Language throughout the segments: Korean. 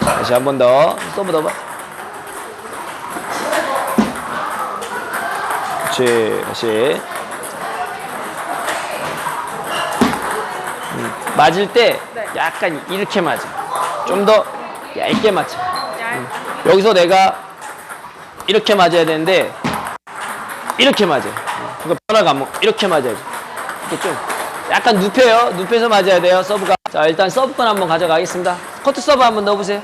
다시 한 번 더. 서브 넣어봐. 그렇지. 다시. 음, 맞을 때 네. 약간 이렇게 맞아. 좀 더 얇게 맞아. 얇. 여기서 내가 이렇게 맞아야 되는데 이렇게 맞아. 그거 변화가 안 먹. 이렇게 맞아야지. 이렇게 좀 약간 눕혀요. 눕혀서 맞아야 돼요. 서브가. 자 일단 서브권 한번 가져가겠습니다. 커트 서브 한번 넣어보세요.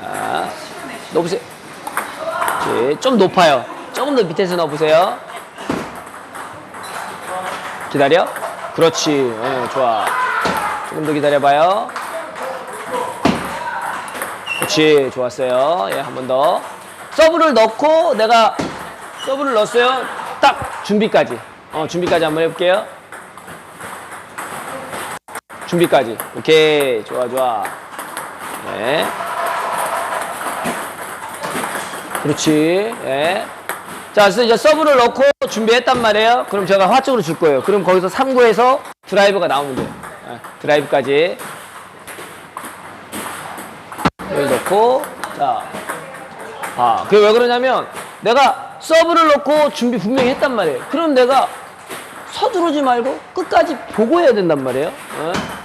자, 넣어보세요. 그렇지. 좀 높아요. 조금 더 밑에서 넣어보세요. 기다려. 그렇지. 어, 좋아. 조금 더 기다려봐요. 그렇지. 좋았어요. 예, 한 번 더. 서브를 넣고 내가 서브를 넣었어요. 딱 준비까지. 어, 준비까지 한번 해볼게요. 준비까지. 오케이. 좋아, 좋아. 네. 그렇지. 예. 자, 그래서 이제 서브를 넣고 준비했단 말이에요. 그럼 제가 화 쪽으로 줄 거예요. 그럼 거기서 3구에서 드라이브가 나오면 돼요. 예, 드라이브까지. 여기 넣고, 자. 아, 그게 왜 그러냐면, 내가 서브를 넣고 준비 분명히 했단 말이에요. 그럼 내가 서두르지 말고 끝까지 보고 해야 된단 말이에요. 어?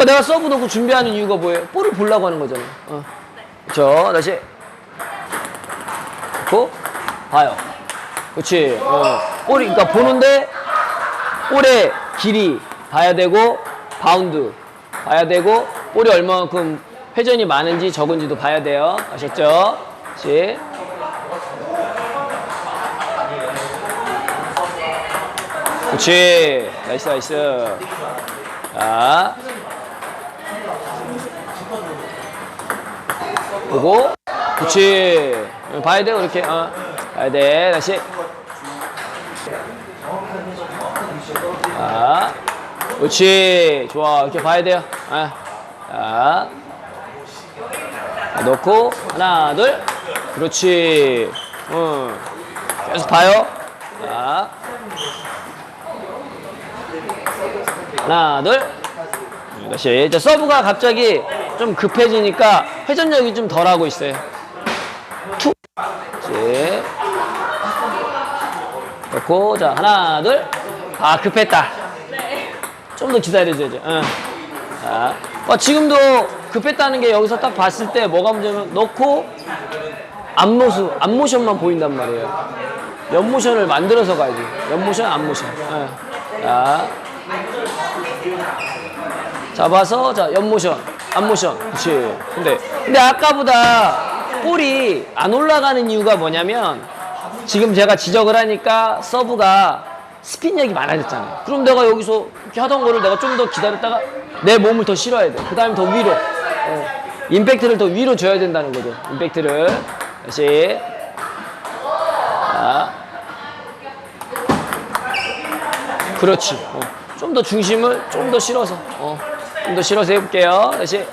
그러니까 내가 서브 넣고 준비하는 이유가 뭐예요? 볼을 보려고 하는 거잖아요. 어. 그렇죠. 다시. 넣고 봐요. 그렇지. 어. 볼이 그러니까 보는데 볼의 길이 봐야 되고 바운드 봐야 되고 볼이 얼마만큼 회전이 많은지 적은지도 봐야 돼요. 아셨죠? 그렇지. 그렇지. 나이스 나이스. 자. 보고 그렇지. 봐야 돼요 이렇게. 어. 봐야 돼. 다시. 자. 그렇지. 좋아. 이렇게 봐야 돼요. 아. 자. 자, 넣고 하나 둘. 그렇지. 응. 계속 봐요. 자. 하나 둘. 다시. 이제 서브가 갑자기 좀 급해지니까 회전력이 좀 덜하고 있어요. 툭. 그렇지. 넣고 자 하나 둘. 아 급했다. 좀 더 기다려줘야죠. 응. 자, 어, 지금도 급했다는 게 여기서 딱 봤을 때 뭐가 문제냐면 넣고 앞모습, 앞모션만 보인단 말이에요. 옆모션을 만들어서 가야지. 옆모션, 앞모션. 예. 자, 잡아서 자 옆모션, 앞모션. 그렇지. 근데 근데 아까보다 볼이 안 올라가는 이유가 뭐냐면 지금 제가 지적을 하니까 서브가 스핀력이 많아졌잖아요. 그럼 내가 여기서 이렇게 하던 거를 내가 좀 더 기다렸다가 내 몸을 더 실어야 돼. 그 다음에 더 위로. 어, 임팩트를 더 위로 줘야 된다는 거죠. 임팩트를. 다시. 자. 그렇지. 어, 좀 더 중심을 좀 더 실어서. 어, 좀 더 실어서 해볼게요. 다시.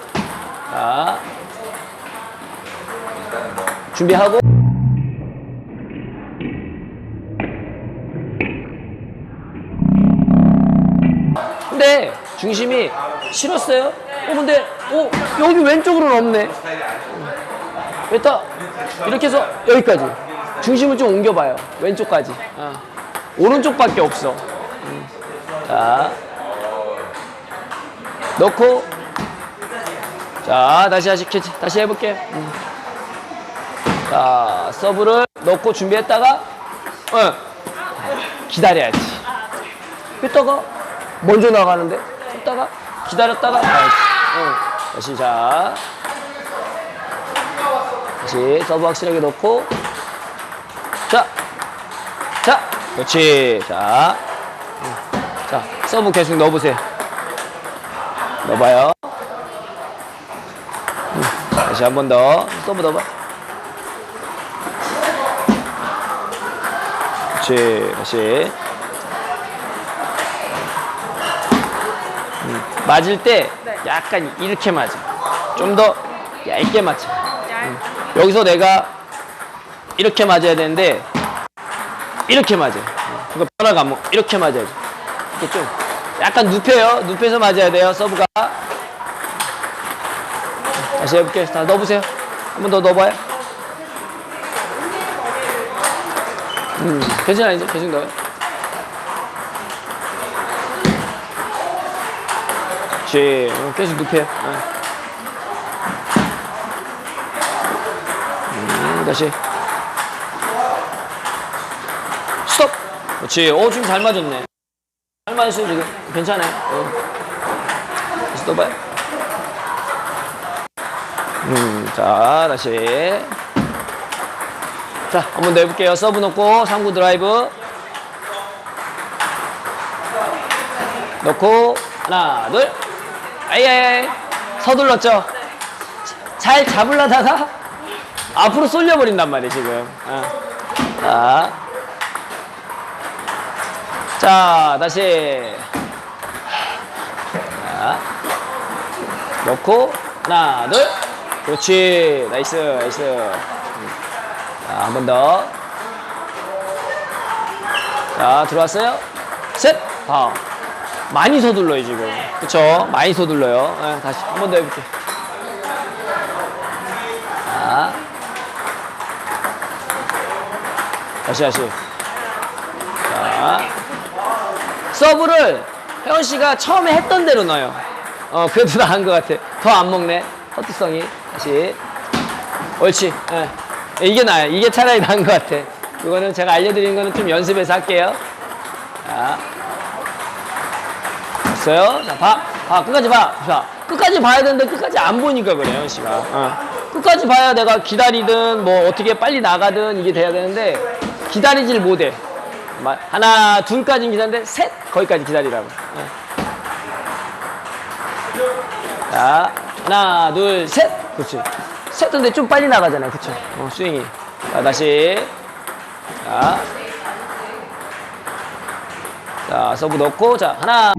자. 준비하고. 근데 중심이 실었어요. 어 근데 어 여기 왼쪽으로는 없네. 왜다 이렇게 해서 여기까지 중심을 좀 옮겨봐요. 왼쪽까지. 아. 오른쪽밖에 없어. 음. 자 넣고 자 다시 캐치 다시 해볼게. 음. 자 서브를 넣고 준비했다가 어 기다려야지. 했다가 먼저 나가는데 했다가 기다렸다가. 응. 다시 자 다시 서브 확실하게 넣고 자, 자, 그렇지. 자, 응. 자 서브 계속 넣어보세요. 넣어봐요. 응. 다시 한 번 더 서브 넣어봐. 그렇지. 다시. 맞을 때 네. 약간 이렇게 맞아. 좀 더 얇게 맞아. 얇. 여기서 내가 이렇게 맞아야 되는데 이렇게 맞아. 그거 변화가 안 먹. 이렇게 맞아야지. 이렇게 좀 약간 눕혀요. 눕혀서 맞아야 돼요. 서브가. 다시 해볼게. 자, 넣어보세요. 한 번 더 넣어봐요. 음, 괜찮아, 이제. 계속 넣어요. 그렇지. 어, 계속 눕혀요. 어. 음, 다시. 스톱! 그렇지. 오, 지금 잘 맞았네. 잘 맞았어요, 지금. 괜찮아요. 어. 다시 넣어봐요. 음, 자, 다시. 자, 한번 더 해볼게요. 서브 넣고, 3구 드라이브. 넣고, 하나, 둘. 아이아이. 서둘렀죠? 잘 잡으려다가 앞으로 쏠려버린단 말이에요, 지금. 어. 자. 자, 다시. 자. 넣고, 하나, 둘. 그렇지. 나이스, 나이스. 음. 자, 한 번 더. 자, 들어왔어요. 셋. 다음. 많이 서둘러요, 지금. 그쵸? 많이 서둘러요. 네, 다시 한 번 더 해볼게요. 자. 다시, 다시. 자. 서브를 혜원 씨가 처음에 했던 대로 넣어요. 어, 그래도 나은 것 같아. 더 안 먹네. 허투성이. 다시. 옳지. 예. 이게 나아요. 이게 차라리 나은 것 같아. 이거는 제가 알려드린 거는 좀 연습해서 할게요. 자. 됐어요. 자, 봐. 봐. 끝까지 봐. 자, 끝까지 봐야 되는데 끝까지 안 보니까 그래, 혜원 씨가. 어. 끝까지 봐야 내가 기다리든 뭐 어떻게 빨리 나가든 이게 돼야 되는데 기다리질 못해. 마- 하나, 둘까지는 기다리는데 셋! 거기까지 기다리라고. 어. 자, 하나, 둘, 셋! 그렇지. 셋 근데 좀 빨리 나가잖아요. 그쵸? 어, 스윙이. 자, 다시. 자. 자, 서브 넣고, 자, 하나.